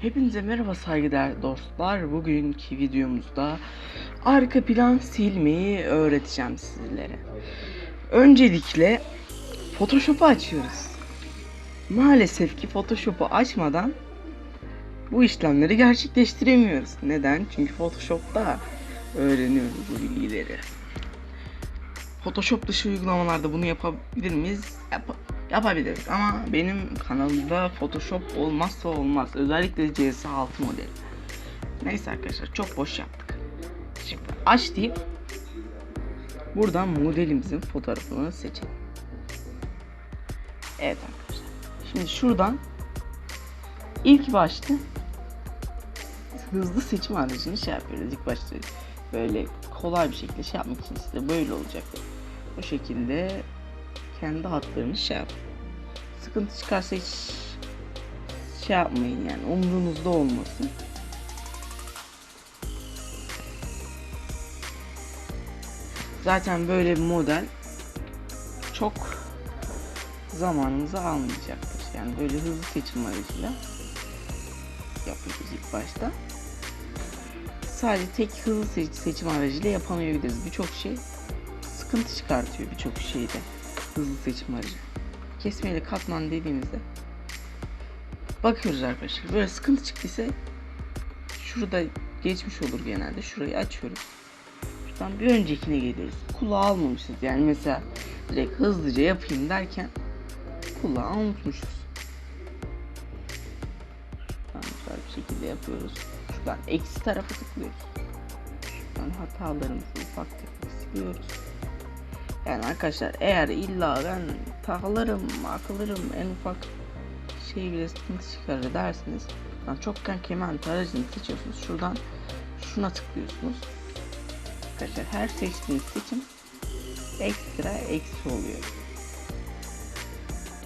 Hepinize merhaba saygıdeğer dostlar. Bugünkü videomuzda arka plan silmeyi öğreteceğim sizlere. Öncelikle Photoshop'u açıyoruz. Maalesef ki Photoshop'u açmadan bu işlemleri gerçekleştiremiyoruz. Neden? Çünkü Photoshop'ta öğreniyoruz bu bilgileri. Photoshop dışı uygulamalarda bunu yapabilir miyiz? Yap- yapabiliriz ama benim kanalımda Photoshop olmazsa olmaz. Özellikle CS6 modeli. Neyse arkadaşlar çok boş yaptık. Şimdi aç deyip buradan modelimizin fotoğrafını seçelim. Evet arkadaşlar. Şimdi şuradan ilk başta hızlı seçim aracını şey yapıyoruz. İlk başta böyle kolay bir şekilde şey yapmak için size böyle olacak. Bu şekilde kendi hatlarınızı şey yapın. Sıkıntı çıkarsa hiç şey yapmayın yani umrunuzda olmasın. Zaten böyle bir model çok zamanımızı almayacaktır. Yani böyle hızlı seçim aracıyla yapıyoruz ilk başta. Sadece tek hızlı seç- seçim aracıyla yapamayabiliriz. Birçok şey sıkıntı çıkartıyor birçok şeyde hızlı seçim aracı. Kesmeyle katman dediğimizde bakıyoruz arkadaşlar. Böyle sıkıntı çıktıysa şurada geçmiş olur genelde. Şurayı açıyoruz. Şuradan bir öncekine geliyoruz. Kulağı almamışız. Yani mesela direkt hızlıca yapayım derken kulağı unutmuşuz. Şuradan güzel bir şekilde yapıyoruz. Şuradan eksi tarafa tıklıyoruz. Şuradan hatalarımızı ufak tefek siliyoruz. Yani arkadaşlar eğer illa ben takılırım, akılırım en ufak şey bile sıkıntı çıkarır derseniz yani çokkan keman aracını seçiyorsunuz. Şuradan şuna tıklıyorsunuz. Arkadaşlar her seçtiğiniz seçim ekstra eksi oluyor.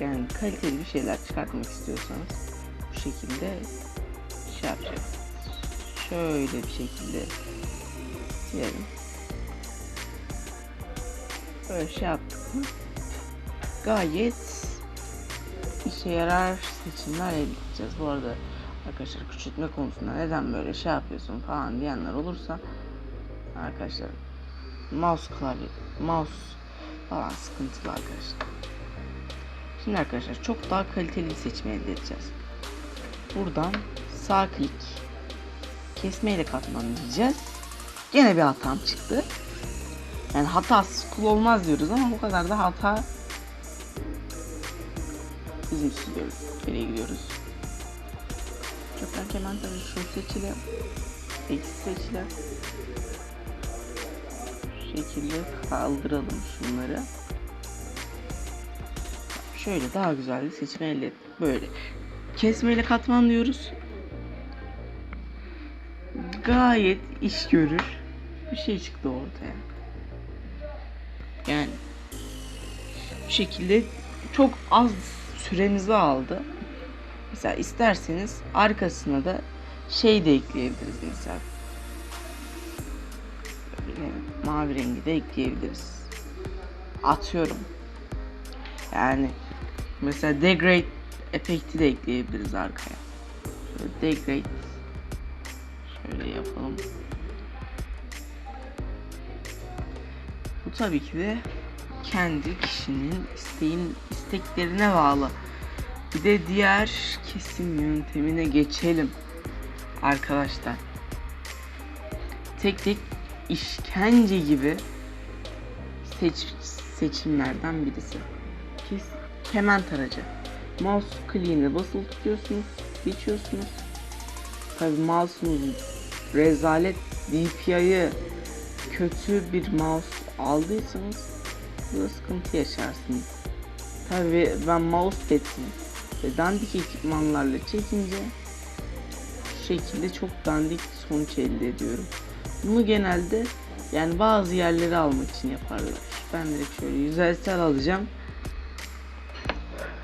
Yani kaliteli bir şeyler çıkartmak istiyorsanız bu şekilde şey yapacaksınız. Şöyle bir şekilde silelim. Böyle şey yaptık mı gayet işe yarar seçimler elde edeceğiz. Bu arada arkadaşlar küçültme konusunda neden böyle şey yapıyorsun falan diyenler olursa arkadaşlar mouse klavye mouse falan sıkıntılı arkadaşlar. Şimdi arkadaşlar çok daha kaliteli bir seçim elde edeceğiz. Buradan sağ klik kesmeyle katman diyeceğiz. Gene bir hatam çıktı. Yani hatasız kul olmaz diyoruz ama bu kadar da hata bizim siliyoruz. Geriye gidiyoruz. Çoktan keman tabii şu seçili. Eksi seçili. Şu şekilde kaldıralım şunları. Şöyle daha güzel bir seçim elde ettik. Böyle. Kesmeyle katman diyoruz. Gayet iş görür. Bir şey çıktı ortaya. Yani bu şekilde çok az süremizi aldı. Mesela isterseniz arkasına da şey de ekleyebiliriz mesela. Böyle mavi rengi de ekleyebiliriz. Atıyorum. Yani mesela degrade efekti de ekleyebiliriz arkaya. Şöyle degrade şöyle yapalım. Tabii ki de kendi kişinin isteğin isteklerine bağlı. Bir de diğer kesim yöntemine geçelim arkadaşlar. Tek tek işkence gibi seç, seçimlerden birisi. Kes, kemen taracı. Mouse kliğine basılı tutuyorsunuz, geçiyorsunuz. Tabi mouse'unuz rezalet DPI'yi kötü bir mouse aldıysanız burada sıkıntı yaşarsınız. Tabi ben mousepad'ini ve dandik ekipmanlarla çekince şu şekilde çok dandik sonuç elde ediyorum. Bunu genelde yani bazı yerleri almak için yaparlar. Ben direkt şöyle yüzeysel alacağım.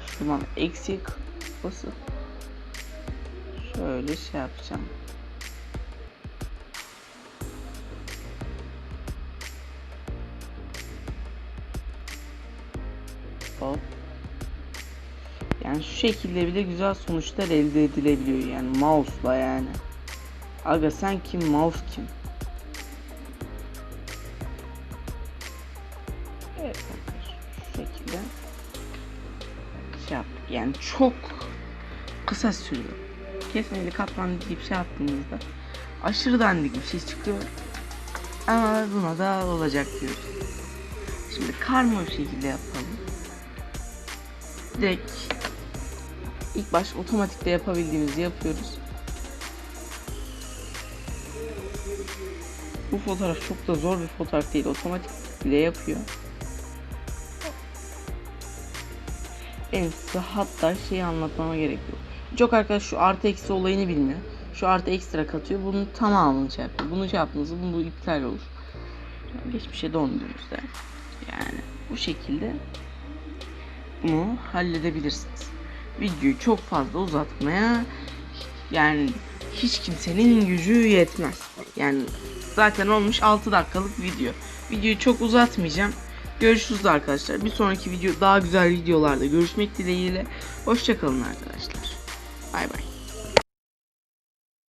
Şuradan eksik basıp şöyle şey yapacağım. Hop. Yani şu şekilde bile güzel sonuçlar elde edilebiliyor yani mouse'la yani. Aga sen kim mouse kim? Evet şu şekilde şey yaptık yani çok kısa sürüyor. Kesmeli katman deyip şey yaptığımızda aşırı dandik bir şey çıkıyor. Ama buna da olacak diyoruz. Şimdi karma bir şekilde yapalım. Direkt ilk baş otomatikte yapabildiğimizi yapıyoruz. Bu fotoğraf çok da zor bir fotoğraf değil. Otomatik bile yapıyor. En hatta şeyi anlatmama gerek yok. Çok arkadaş şu artı eksi olayını bilmiyor. Şu artı ekstra katıyor. Bunun tamamını şey yapıyor. Bunu şey yaptığınızda bu iptal olur. Yani geçmişe döndüğünüzde yani bu şekilde bunu halledebilirsiniz. Videoyu çok fazla uzatmaya yani hiç kimsenin gücü yetmez. Yani zaten olmuş 6 dakikalık video. Videoyu çok uzatmayacağım. Görüşürüz arkadaşlar. Bir sonraki video daha güzel videolarda görüşmek dileğiyle. Hoşçakalın arkadaşlar. Bay bay.